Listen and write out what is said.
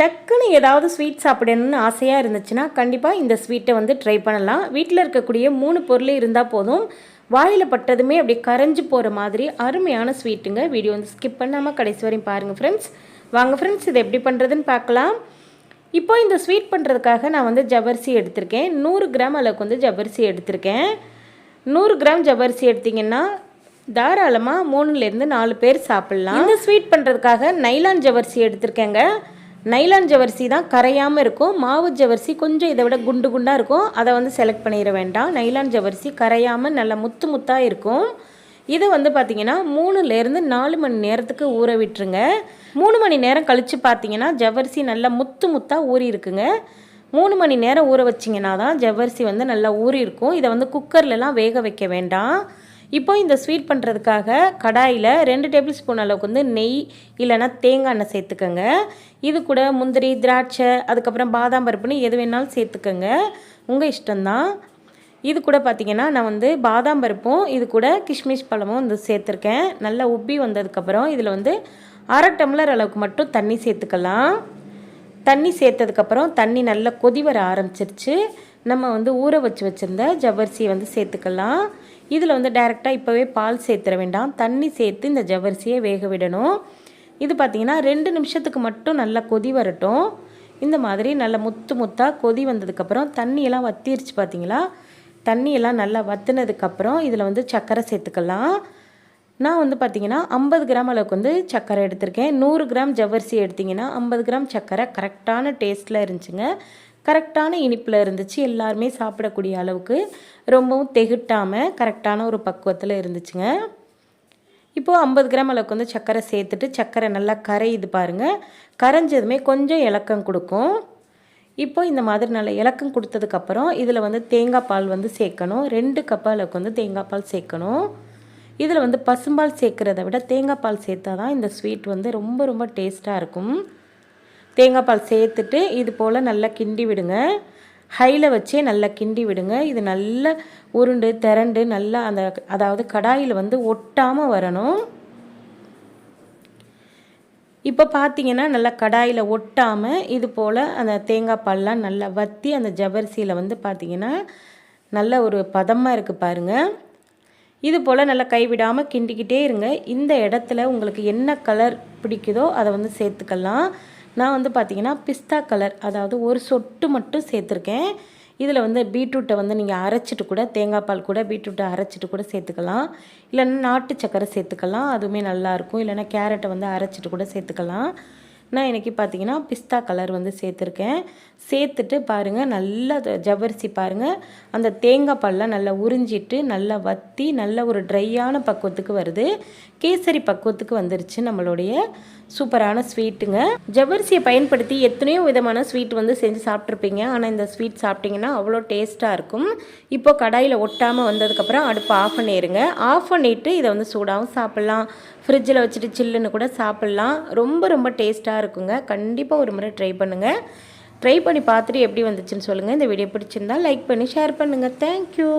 டக்குன்னு ஏதாவது ஸ்வீட் சாப்பிடணும்னு ஆசையாக இருந்துச்சுன்னா கண்டிப்பாக இந்த ஸ்வீட்டை வந்து ட்ரை பண்ணலாம். வீட்டில் இருக்கக்கூடிய மூணு பொருள் இருந்தால் போதும். வாயில் பட்டதுமே அப்படியே கரைஞ்சு போகிற மாதிரி அருமையான ஸ்வீட்டுங்க வீடியோ வந்து ஸ்கிப் பண்ணாமல் கடைசி வரையும் பாருங்கள் ஃப்ரெண்ட்ஸ் வாங்க ஃப்ரெண்ட்ஸ் இதை எப்படி பண்ணுறதுன்னு பார்க்கலாம். இப்போ இந்த ஸ்வீட் பண்ணுறதுக்காக நான் வந்து ஜவ்வரிசி எடுத்திருக்கேன். நூறு கிராம் அளவுக்கு வந்து ஜவ்வரிசி எடுத்திருக்கேன். நூறு கிராம் ஜவ்வரிசி எடுத்திங்கன்னா தாராளமாக மூணுலேருந்து நாலு பேர் சாப்பிட்லாம். இந்த ஸ்வீட் பண்ணுறதுக்காக நைலான் ஜவரிசி எடுத்திருக்கேங்க. நைலான் ஜவரிசி தான் கரையாமல் இருக்கும். மாவு ஜவரிசி கொஞ்சம் இதை விட குண்டு குண்டாக இருக்கும். அதை வந்து செலக்ட் பண்ணிட வேண்டாம். நைலான் ஜவரிசி கரையாமல் நல்லா முத்து முத்தாக இருக்கும். இதை வந்து பார்த்திங்கன்னா மூணுலேருந்து நாலு மணி நேரத்துக்கு ஊற விட்டுருங்க. மூணு மணி நேரம் கழித்து பார்த்தீங்கன்னா ஜவரிசி நல்லா முத்து முத்தாக ஊறி இருக்குங்க. மூணு மணி நேரம் ஊற வச்சிங்கன்னா தான் ஜவ்வரிசி வந்து நல்லா ஊறி இருக்கும். இதை வந்து குக்கர்லலாம் வேக வைக்க வேண்டாம். இப்போ இந்த ஸ்வீட் பண்ணுறதுக்காக கடாயில் ரெண்டு டேபிள் ஸ்பூன் அளவுக்கு வந்து நெய் இல்லைனா தேங்காய் எண்ணெய் சேர்த்துக்கோங்க. இது கூட முந்திரி திராட்சை அதுக்கப்புறம் பாதாம் பருப்புன்னு எது வேணாலும் சேர்த்துக்கோங்க. உங்கள் இஷ்டம்தான். இது கூட பார்த்திங்கன்னா நான் வந்து பாதாம் பருப்பும் இது கூட கிஷ்மிஷ் பழமும் வந்து சேர்த்துருக்கேன். நல்லா உப்பி வந்ததுக்கப்புறம் இதில் வந்து அரை டம்ளர் அளவுக்கு மட்டும் தண்ணி சேர்த்துக்கலாம். தண்ணி சேர்த்ததுக்கப்புறம் தண்ணி நல்லா கொதி வர ஆரம்பிச்சிருச்சு. நம்ம வந்து ஊற வச்சு வச்சுருந்த ஜவ்வரிசியை வந்து சேர்த்துக்கலாம். இதில் வந்து டைரெக்டாக இப்போவே பால் சேர்த்துற வேண்டாம். தண்ணி சேர்த்து இந்த ஜவ்வரிசியை வேக விடணும். இது பார்த்திங்கன்னா ரெண்டு நிமிஷத்துக்கு மட்டும் நல்லா கொதி வரட்டும். இந்த மாதிரி நல்லா முத்து முத்தாக கொதி வந்ததுக்கப்புறம் தண்ணியெல்லாம் வத்திருச்சு பார்த்தீங்களா? தண்ணியெல்லாம் நல்லா வத்துனதுக்கப்புறம் இதில் வந்து சர்க்கரை சேர்த்துக்கலாம். நான் வந்து பார்த்திங்கன்னா ஐம்பது கிராம் அளவுக்கு வந்து சர்க்கரை எடுத்திருக்கேன். நூறு கிராம் ஜவ்வரிசி எடுத்திங்கன்னா ஐம்பது கிராம் சர்க்கரை கரெக்டான டேஸ்ட்டில் இருந்துச்சுங்க. கரெக்டான இனிப்பில் இருந்துச்சு. எல்லாருமே சாப்பிடக்கூடிய அளவுக்கு ரொம்பவும் தெகிட்டாமல் கரெக்டான ஒரு பக்குவத்தில் இருந்துச்சுங்க. இப்போது ஐம்பது கிராம் அளவுக்கு வந்து சர்க்கரை சேர்த்துட்டு சர்க்கரை நல்லா கரையுது பாருங்கள் கரைஞ்சதுமே கொஞ்சம் இலக்கம் கொடுக்கும். இப்போ இந்த மாதிரி நல்ல இலக்கம் கொடுத்ததுக்கப்புறம் இதில் வந்து தேங்காய் பால் வந்து சேர்க்கணும். ரெண்டு கப் அளவுக்கு வந்து தேங்காய் பால் சேர்க்கணும். இதில் வந்து பசும்பால் சேர்க்குறத விட தேங்காய் பால் சேர்த்தா தான் இந்த ஸ்வீட் வந்து ரொம்ப ரொம்ப டேஸ்ட்டாக இருக்கும். தேங்காய் பால் சேர்த்துட்டு இது போல் நல்லா கிண்டி விடுங்க. ஹையில் வச்சே நல்லா கிண்டி விடுங்க. இது நல்லா உருண்டு திரண்டு நல்லா அந்த அதாவது கடாயில் வந்து ஒட்டாமல் வரணும். இப்போ பார்த்தீங்கன்னா நல்லா கடாயில் ஒட்டாமல் இது போல் அந்த தேங்காய் பால்லாம் நல்லா வற்றி அந்த ஜவரிசியில் வந்து பார்த்திங்கன்னா நல்ல ஒரு பதமாக இருக்குது பாருங்கள் இது போல் நல்லா கைவிடாமல் கிண்டிக்கிட்டே இருங்க. இந்த இடத்துல உங்களுக்கு என்ன கலர் பிடிக்குதோ அதை வந்து சேர்த்துக்கலாம். நான் வந்து பார்த்திங்கன்னா பிஸ்தா கலர் அதாவது ஒரு சொட்டு மட்டும் சேர்த்துருக்கேன். இதில் வந்து பீட்ரூட்டை வந்து நீங்கள் அரைச்சிட்டு கூட தேங்காய் பால் கூட பீட்ரூட்டை அரைச்சிட்டு கூட சேர்த்துக்கலாம். இல்லைன்னா நாட்டு சக்கரை சேர்த்துக்கலாம் அதுவுமே நல்லாயிருக்கும் இல்லைன்னா கேரட்டை வந்து அரைச்சிட்டு கூட சேர்த்துக்கலாம். நான் இன்றைக்கி பார்த்தீங்கன்னா பிஸ்தா கலர் வந்து சேர்த்துருக்கேன். சேர்த்துட்டு பாருங்கள் நல்லா ஜவ்வரிசி பாருங்கள் அந்த தேங்காய் பால்லாம் நல்லா உறிஞ்சிட்டு நல்லா வத்தி நல்ல ஒரு ட்ரையான பக்குவத்துக்கு வருது. கேசரி பக்குவத்துக்கு வந்துருச்சு நம்மளுடைய சூப்பரான ஸ்வீட்டுங்க ஜவ்வரிசியை பயன்படுத்தி எத்தனையோ விதமான ஸ்வீட் வந்து செஞ்சு சாப்பிட்ருப்பீங்க ஆனால் இந்த ஸ்வீட் சாப்பிட்டிங்கன்னா அவ்வளோ டேஸ்ட்டாக இருக்கும். இப்போ கடாயில் ஒட்டாமல் வந்ததுக்கப்புறம் அடுப்பு ஆஃப் பண்ணிடுங்க ஆஃப் பண்ணிவிட்டு இதை வந்து சூடாகவும் சாப்பிட்லாம். ஃப்ரிட்ஜில் வச்சுட்டு சில்லுன்னு கூட சாப்பிட்லாம். ரொம்ப ரொம்ப டேஸ்ட்டாக இருக்குங்க. கண்டிப்பாக ஒரு முறை ட்ரை பண்ணுங்கள் ட்ரை பண்ணி பார்த்துட்டு எப்படி வந்துச்சுன்னு சொல்லுங்கள் இந்த வீடியோ பிடிச்சிருந்தா லைக் பண்ணி ஷேர் பண்ணுங்கள் தேங்க்யூ